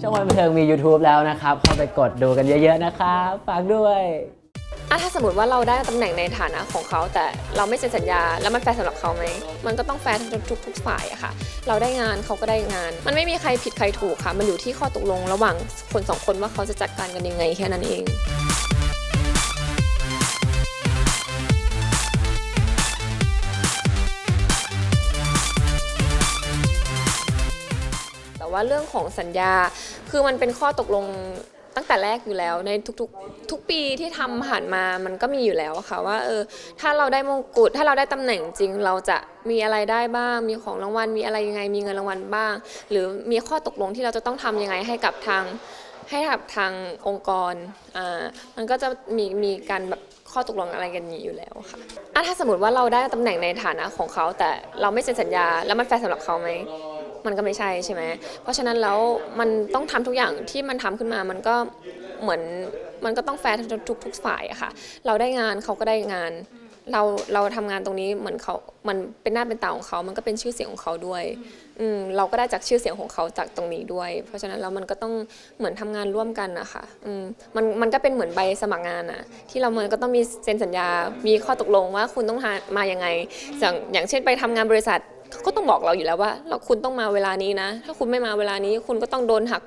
ช่องวันบันเทิงมี YouTube แล้วนะครับ เข้าไปกดดูกันเยอะๆนะครับฝากด้วยอะถ้าสมมติว่าเราได้ตำแหน่งในฐานะของเขา แต่เราไม่เซ็นสัญญาแล้วมันแฟร์สำหรับเขาไหมมันก็ต้องแฟร์ทุกทุกทุกฝ่ายอะค่ะ เราได้งานเขาก็ได้งาน มันไม่มีใครผิดใครถูกค่ะ มันอยู่ที่ข้อตกลงระหว่างคนสองคนว่าเขาจะจัดการกันยังไงแค่นั้นเอง ว่าเรื่องของสัญญา คือมันเป็นข้อตกลงตั้งแต่แรกอยู่แล้วในทุกๆทุกปีที่ทำผ่านมามันก็มีอยู่แล้วค่ะว่าเออถ้าเราได้มงกุฎถ้าเราได้ตำแหน่งจริง เราจะมีอะไรได้บ้าง มีของรางวัลมีอะไรยังไงมีเงินรางวัลบ้าง หรือมีข้อตกลงที่เราจะต้องทำยังไงให้กับทางให้กับทางองค์กรอ่ามันก็จะมีมีการแบบข้อตกลงอะไรกันอยู่แล้วค่ะอะถ้าสมมติว่าเราได้ตำแหน่งในฐานะของเขาแต่เราไม่เซ็นสัญญาแล้วมันแฟร์สำหรับเขาไหม มันก็ไม่ใช่ใช่ไหมเพราะฉะนั้นแล้วมันต้องทำทุกอย่างที่มันทำขึ้นมามันก็เหมือนมันก็ต้องแฟร์ทุกทุกทกฝ่ายอะค่ะ เราได้งานเขาก็ได้งาน เราเราทำงานตรงนี้เหมือนเขา มันเป็นหน้าเป็นตาของเขา มันก็เป็นชื่อเสียงของเขาด้วย อืมเราก็ได้จากชื่อเสียงของเขาจากตรงนี้ด้วย เพราะฉะนั้นแล้วมันก็ต้องเหมือนทำงานร่วมกันนะคะอืมมันมันก็เป็นเหมือนใบสมัครงานอะที่เรามันก็ต้องมีเซ็นสัญญา มีข้อตกลงว่าคุณต้องมายังไง อย่างอย่างเช่นไปทำงานบริษัท เขาก็ต้องบอกเราอยู่แล้วว่าเราคุณต้องมาเวลานี้นะ ถ้าคุณไม่มาเวลานี้ คุณก็ต้องโดนหัก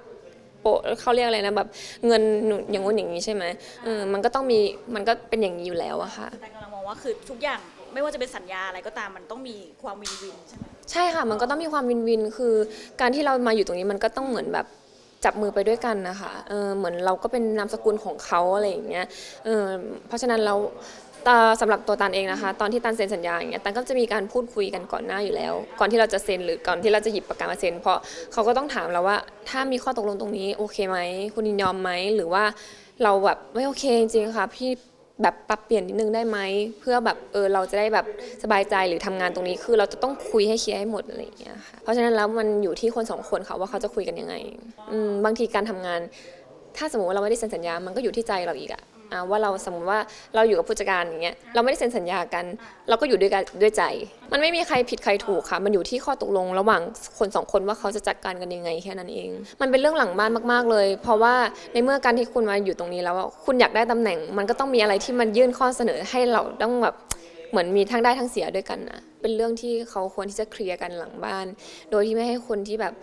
โปะเขาเรียกอะไรนะแบบเงินหนุนอย่างงู้นอย่างนี้ใช่ไหมเออมันก็ต้องมีมันก็เป็นอย่างนี้อยู่แล้วอะค่ะ แต่กำลังมองว่าคือทุกอย่างไม่ว่าจะเป็นสัญญาอะไรก็ตามมันต้องมีความวินวินใช่ไหมใช่ค่ะ มันก็ต้องมีความวินวิน คือ การที่เรามาอยู่ตรงนี้มันก็ต้องเหมือนแบบจับมือไปด้วยกันนะคะ เออเหมือนเราก็เป็นนามสกุลของเขาอะไรอย่างเงี้ย เออเพราะฉะนั้นเรา ตาสำหรับตัวตันเองนะคะ ตอนที่ตันเซ็นสัญญาอย่างเงี้ยตันก็จะมีการพูดคุยกันก่อนหน้าอยู่แล้ว ก่อนที่เราจะเซ็นหรือก่อนที่เราจะหยิบปากกามาเซ็นเพราะเขาก็ต้องถามเราว่า ถ้ามีข้อตกลงตรงนี้โอเคไหมคุณยินยอมไหมหรือว่าเราแบบไม่โอเคจริงๆค่ะพี่แบบปรับเปลี่ยนนิดนึงได้ไหมเพื่อแบบเออเราจะได้แบบสบายใจหรือทำงานตรงนี้คือเราจะต้องคุยให้เคลียร์ให้หมดอะไรอย่างเงี้ยค่ะเพราะฉะนั้นแล้วมันอยู่ที่คนสองคนค่ะว่าเขาจะคุยกันยังไงอืมบางทีการทำงาน ถ้าสมมติว่าเราไม่ได้เซ็นสัญญา มันก็อยู่ที่ใจเราอีกอะ อะว่าเราสมมติว่าเราอยู่กับผู้จัดการอย่างเงี้ยเราไม่ได้เซ็นสัญญากัน เราก็อยู่ด้วยกันด้วยใจ มันไม่มีใครผิดใครถูกค่ะ มันอยู่ที่ข้อตกลงระหว่างคนสองคนว่าเขาจะจัดการกันยังไงแค่นั้นเอง มันเป็นเรื่องหลังบ้านมาก ๆเลย เพราะว่าในเมื่อการที่คุณมาอยู่ตรงนี้แล้วอะคุณอยากได้ตำแหน่ง มันก็ต้องมีอะไรที่มันยื่นข้อเสนอให้เราต้องแบบเหมือนมีทั้งได้ทั้งเสียด้วยกันนะเป็นเรื่องที่เขาควรที่จะเคลียร์กันหลังบ้าน โดยที่ไม่ให้คนที่แบบ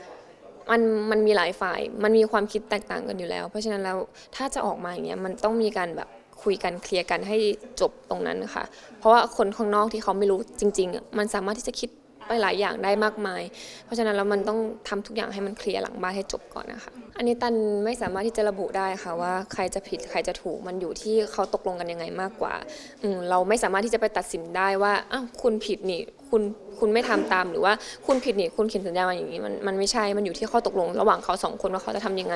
มันมันมีหลายฝ่าย มันมีความคิดแตกต่างกันอยู่แล้ว เพราะฉะนั้นแล้วถ้าจะออกมาอย่างเงี้ยมันต้องมีการแบบคุยกันเคลียร์กันให้จบตรงนั้นค่ะ เพราะว่าคนข้างนอกที่เขาไม่รู้จริงๆ มันสามารถที่จะคิด ไปหลายอย่างได้มากมาย เพราะฉะนั้นแล้วมันต้องทำทุกอย่างให้มันเคลียร์หลังบ้านให้จบก่อนนะคะ อันนี้ตันไม่สามารถที่จะระบุได้ค่ะว่าใครจะผิดใครจะถูกมันอยู่ที่เขาตกลงกันยังไงมากกว่าอืเราไม่สามารถที่จะไปตัดสินได้ว่าอ้าวคุณผิดนี่คุณคุณไม่ทำตามหรือว่าคุณผิดนี่คุณเขียนสัญญามาอย่างนี้มันมันไม่ใช่มันอยู่ที่ข้อตกลง ระหว่างเขาสองคนว่าเขาจะทำยังไง